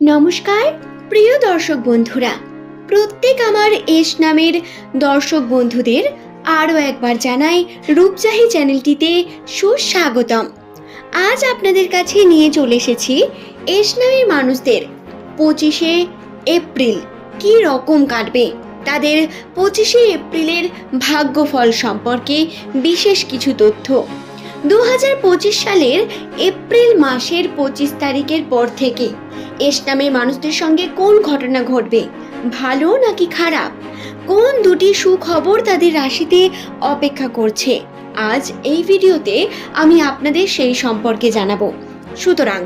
নমস্কার, প্রিয় দর্শক বন্ধুরা। প্রত্যেক আমার এস নামের দর্শক বন্ধুদের আরও একবার জানাই রূপজাহি চ্যানেলটিতে সুস্বাগতম। আজ আপনাদের কাছে নিয়ে চলে এসেছি এস নামের মানুষদের পঁচিশে এপ্রিল কি রকম কাটবে, তাদের পঁচিশে এপ্রিলের ভাগ্যফল সম্পর্কে বিশেষ কিছু তথ্য। দু হাজার পঁচিশ সালের এপ্রিল মাসের পঁচিশ তারিখের পর থেকে এস মানুষদের সঙ্গে কোন ঘটনা ঘটবে, ভালো নাকি খারাপ? কোন দুটি সুখবর তাদের রাশিতে অপেক্ষা করছে? আজ এই ভিডিওতে আমি আপনাদের সেই সম্পর্কে জানাব। সুতরাং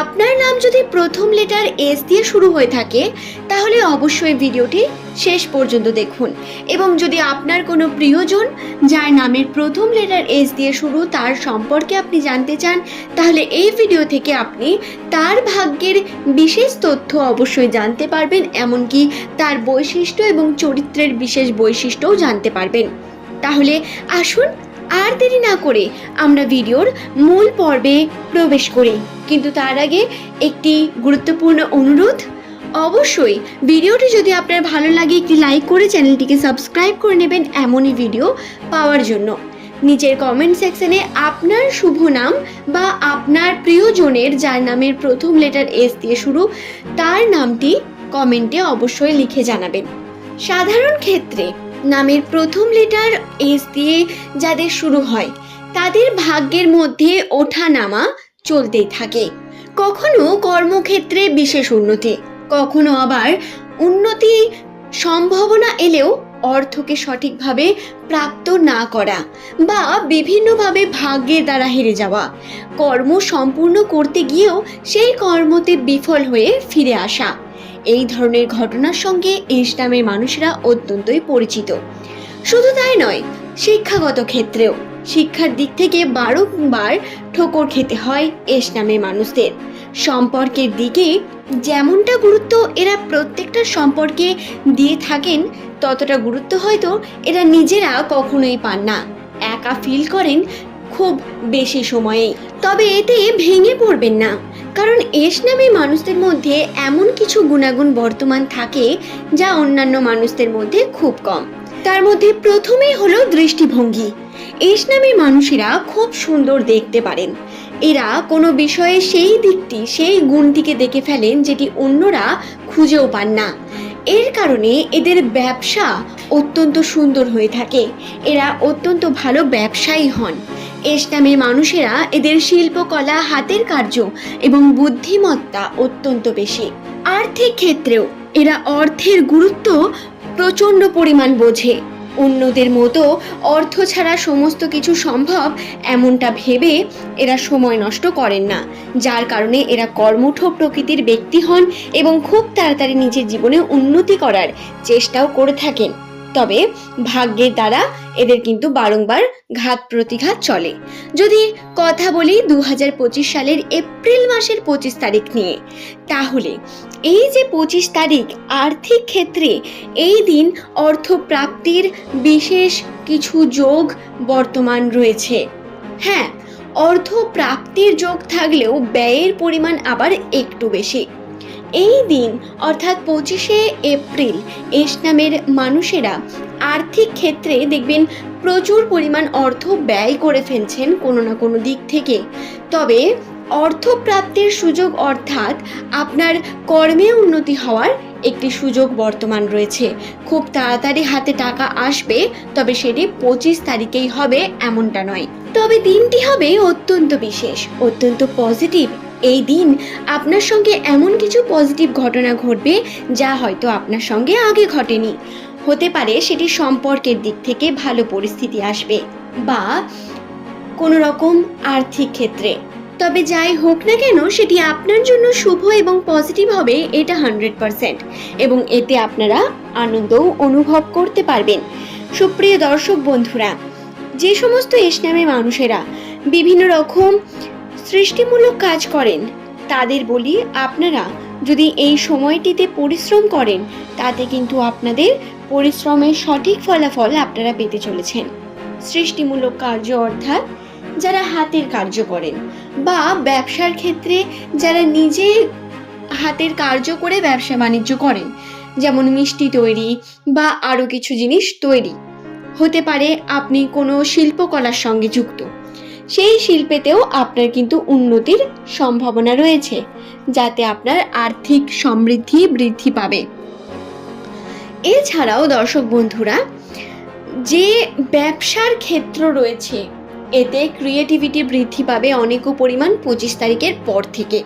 আপনার নাম যদি প্রথম লেটার এস দিয়ে শুরু হয়ে থাকে, তাহলে অবশ্যই ভিডিওটি শেষ পর্যন্ত দেখুন। এবং যদি আপনার কোনো প্রিয়জন যার নামের প্রথম লেটার এস দিয়ে শুরু তার সম্পর্কে আপনি জানতে চান, তাহলে এই ভিডিও থেকে আপনি তার ভাগ্যের বিশেষ তথ্য অবশ্যই জানতে পারবেন, এমনকি তার বৈশিষ্ট্য এবং চরিত্রের বিশেষ বৈশিষ্ট্যও জানতে পারবেন। তাহলে আসুন আর দেরি না করে আমরা ভিডিওর মূল পর্বে প্রবেশ করি। কিন্তু তার আগে একটি গুরুত্বপূর্ণ অনুরোধ। অবশ্যই ভিডিওটি যদি আপনার ভালো লাগে, একটি লাইক করে চ্যানেলটিকে সাবস্ক্রাইব করে নেবেন এমনই ভিডিও পাওয়ার জন্য। নিচের কমেন্ট সেকশনে আপনার শুভ নাম বা আপনার প্রিয়জনের যার নামের প্রথম লেটার এস দিয়ে শুরু, তার নামটি কমেন্টে অবশ্যই লিখে জানাবেন। সাধারণ ক্ষেত্রে নামের প্রথম লেটার এস দিয়ে যাদের শুরু হয়, তাদের ভাগ্যের মধ্যে ওঠা নামা চলতেই থাকে। কখনো কর্মক্ষেত্রে বিশেষ উন্নতি, কখনো আবার উন্নতি সম্ভাবনা এলেও অর্থকে সঠিকভাবে প্রাপ্ত না করা বা বিভিন্নভাবে ভাগ্যের দ্বারা হেরে যাওয়া। কর্ম সম্পূর্ণ করতে গিয়েও সেই কর্মতে বিফল হয়ে ফিরে আসা। এই ধরনের ঘটনার সঙ্গে এস নামের মানুষরা অত্যন্তই পরিচিত। শুধু তাই নয়, শিক্ষাগত ক্ষেত্রেও। শিক্ষার দিক থেকে বারংবার ঠোকর খেতে হয় এস নামের মানুষদের। সম্পর্কের দিকে যেমনটা গুরুত্ব এরা প্রত্যেকটা সম্পর্কে দিয়ে থাকেন, ততটা গুরুত্ব হয়তো এরা নিজেরা কখনোই পান না। একা ফিল করেন খুব বেশি সময়েই। তবে এতে ভেঙে পড়বেন না। কারণ এস নামে মানুষদের মধ্যে এমন কিছু গুণাগুণ বর্তমান থাকে যা অন্যান্য মানুষদের মধ্যে খুব কম। তার মধ্যে প্রথমেই হলো দৃষ্টিভঙ্গি। এস নামে মানুষেরা খুব সুন্দর দেখতে পারেন। এরা কোনো বিষয়ে সেই দিকটি, সেই গুণটিকে দেখে ফেলেন যেটি অন্যরা খুঁজেও পান না। এর কারণে এদের ব্যবসা অত্যন্ত সুন্দর হয়ে থাকে। এরা অত্যন্ত ভালো ব্যবসায়ী হন। এস নামের মানুষেরা এদের শিল্পকলা, হাতের কার্য এবং বুদ্ধিমত্তা অত্যন্ত বেশি। আর্থিক ক্ষেত্রেও এরা অর্থের গুরুত্ব প্রচণ্ড পরিমাণ বোঝে। অন্যদের মতো অর্থ ছাড়া সমস্ত কিছু সম্ভব, এমনটা ভেবে এরা সময় নষ্ট করেন না। যার কারণে এরা কর্মঠ প্রকৃতির ব্যক্তি হন এবং খুব তাড়াতাড়ি নিজের জীবনে উন্নতি করার চেষ্টাও করে থাকেন। তবে ভাগ্যের দ্বারা এদের কিন্তু বারংবার ঘাত প্রতিঘাত চলে। যদি কথা বলি দু হাজার পঁচিশ সালের এপ্রিল মাসের পঁচিশ তারিখ নিয়ে, তাহলে এই যে পঁচিশ তারিখ আর্থিক ক্ষেত্রে এই দিন অর্থ প্রাপ্তির বিশেষ কিছু যোগ বর্তমান রয়েছে। হ্যাঁ অর্থ প্রাপ্তির যোগ থাকলেও ব্যয়ের পরিমাণ আবার একটু বেশি। এই দিন, অর্থাৎ পঁচিশে এপ্রিল, এস নামের মানুষেরা আর্থিক ক্ষেত্রে দেখবেন প্রচুর পরিমাণ অর্থ ব্যয় করে ফেলছেন কোনো না কোনো দিক থেকে। তবে অর্থ প্রাপ্তির সুযোগ অর্থাৎ আপনার কর্মে উন্নতি হওয়ার একটি সুযোগ বর্তমান রয়েছে। খুব তাড়াতাড়ি হাতে টাকা আসবে, তবে সেটি পঁচিশ তারিখেই হবে এমনটা নয়। তবে দিনটি হবে অত্যন্ত বিশেষ, অত্যন্ত পজিটিভ। এই দিন আপনার সঙ্গে এমন কিছু পজিটিভ ঘটনা ঘটবে যা হয়তো আপনার সঙ্গে আগে ঘটেনি। হতে পারে সেটি সম্পর্কের দিক থেকে ভালো পরিস্থিতি আসবে বা কোনো রকম আর্থিক ক্ষেত্রে। তবে যাই হোক না কেন, সেটি আপনার জন্য শুভ এবং পজিটিভ হবে এটা হান্ড্রেড পারসেন্ট এবং এতে আপনারা আনন্দও অনুভব করতে পারবেন। সুপ্রিয় দর্শক বন্ধুরা, যে সমস্ত ইসলামী মানুষেরা বিভিন্ন রকম সৃষ্টিমূলক কাজ করেন। তাদের বলি, আপনারা যদি এই সময়টিতে পরিশ্রম করেন, তাতে কিন্তু আপনাদের পরিশ্রমের সঠিক ফলাফল আপনারা পেতে চলেছেন। সৃষ্টিমূলক কার্য অর্থাৎ যারা হাতের কার্য করেন বা ব্যবসার ক্ষেত্রে যারা নিজে হাতের কার্য করে ব্যবসা বাণিজ্য করেন, যেমন মিষ্টি তৈরি বা আরও কিছু জিনিস তৈরি। হতে পারে আপনি কোনো শিল্পকলার সঙ্গে যুক্ত। সেই শিল্পেতেও আপনার কিন্তু উন্নতির সম্ভাবনা রয়েছে, যাতে আপনার আর্থিক সমৃদ্ধি বৃদ্ধি পাবে। এছাড়াও দর্শক বন্ধুরা, যে ব্যবসার ক্ষেত্র রয়েছে, এতে ক্রিয়েটিভিটি বৃদ্ধি পাবে অনেক পরিমাণ পঁচিশ তারিখের পর থেকে।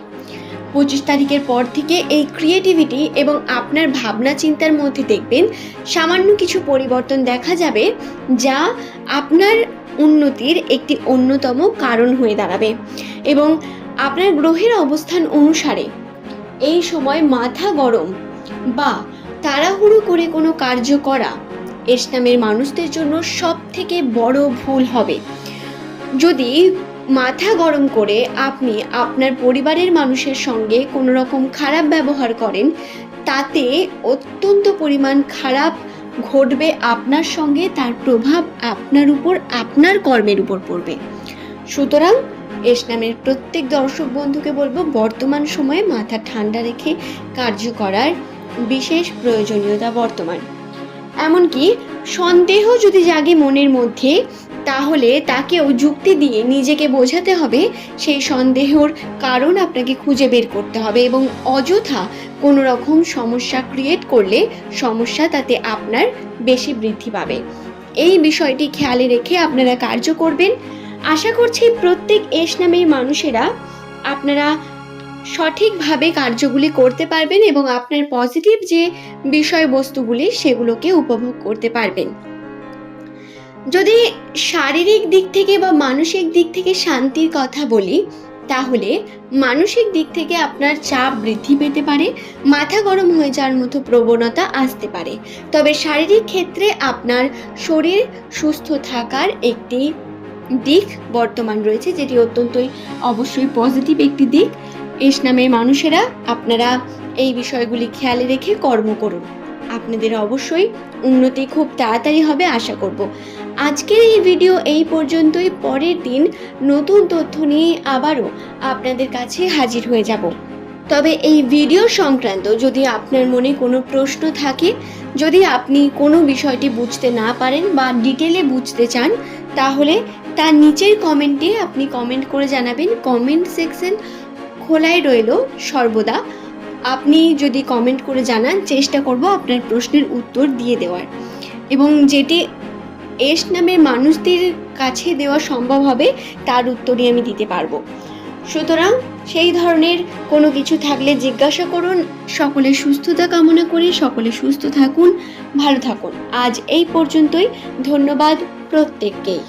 পঁচিশ তারিখের পর থেকে এই ক্রিয়েটিভিটি এবং আপনার ভাবনা চিন্তার মধ্যে দেখবেন সামান্য কিছু পরিবর্তন দেখা যাবে যা আপনার উন্নতির একটি অন্যতম কারণ হয়ে দাঁড়াবে এবং আপনার গ্রহের অবস্থান অনুসারে এই সময় মাথা গরম বা তাড়াহুড়ো করে কোনো কার্য করা এস নামের মানুষদের জন্য সব থেকে বড় ভুল হবে। যদি মাথা গরম করে আপনি আপনার পরিবারের মানুষের সঙ্গে কোনো রকম খারাপ ব্যবহার করেন, তাতে অত্যন্ত পরিমাণ খারাপ ঘটবে আপনার সঙ্গে, তার প্রভাব আপনার উপর, আপনার কর্মের উপর পড়বে। সুতরাং এস নামের প্রত্যেক দর্শক বন্ধুকে বলব, বর্তমান সময়ে মাথা ঠান্ডা রেখে কার্য করার বিশেষ প্রয়োজনীয়তা বর্তমান। এমনকি সন্দেহ যদি জাগে মনের মধ্যে তাহলে তাকেও যুক্তি দিয়ে নিজেকে বোঝাতে হবে। সেই সন্দেহর কারণ আপনাকে খুঁজে বের করতে হবে এবং অযথা কোনো রকম সমস্যা ক্রিয়েট করলে সমস্যা তাতে আপনার বেশি বৃদ্ধি পাবে। এই বিষয়টি খেয়ালে রেখে আপনারা কার্য করবেন। আশা করছি প্রত্যেক এস নামের মানুষেরা আপনারা সঠিকভাবে কার্যগুলি করতে পারবেন এবং আপনার পজিটিভ যে বিষয়বস্তুগুলি সেগুলোকে উপভোগ করতে পারবেন। যদি শারীরিক দিক থেকে বা মানসিক দিক থেকে শান্তির কথা বলি, তাহলে মানসিক দিক থেকে আপনার চাপ বৃদ্ধি পেতে পারে, মাথা গরম হয়ে যাওয়ার মতো প্রবণতা আসতে পারে। তবে শারীরিক ক্ষেত্রে আপনার শরীর সুস্থ থাকার একটি দিক বর্তমান রয়েছে, যেটি অত্যন্তই অবশ্যই পজিটিভ একটি দিক। এস নামের মানুষেরা আপনারা এই বিষয়গুলি খেয়ালে রেখে কর্ম করুন। আপনাদের অবশ্যই উন্নতি খুব তাড়াতাড়ি হবে, আশা করব। আজকের এই ভিডিও এই পর্যন্তই। পরের দিন নতুন তথ্য নিয়ে আবারও আপনাদের কাছে হাজির হয়ে যাব। তবে এই ভিডিও সংক্রান্ত যদি আপনার মনে কোনো প্রশ্ন থাকে, যদি আপনি কোনো বিষয়টি বুঝতে না পারেন বা ডিটেলে বুঝতে চান, তাহলে তার নিচের কমেন্টে আপনি কমেন্ট করে জানাবেন। কমেন্ট সেকশন খোলাই রইল সর্বদা। আপনি যদি কমেন্ট করে জানান, চেষ্টা করব আপনার প্রশ্নের উত্তর দিয়ে দেওয়ার। এবং যেটি এস নামের মানুষদের কাছে দেওয়া সম্ভব হবে, তার উত্তরই আমি দিতে পারব। সুতরাং সেই ধরনের কোনো কিছু থাকলে জিজ্ঞাসা করুন সকলে সুস্থতা কামনা করি সকলে সুস্থ থাকুন, ভালো থাকুন। আজ এই পর্যন্তই, ধন্যবাদ প্রত্যেককেই।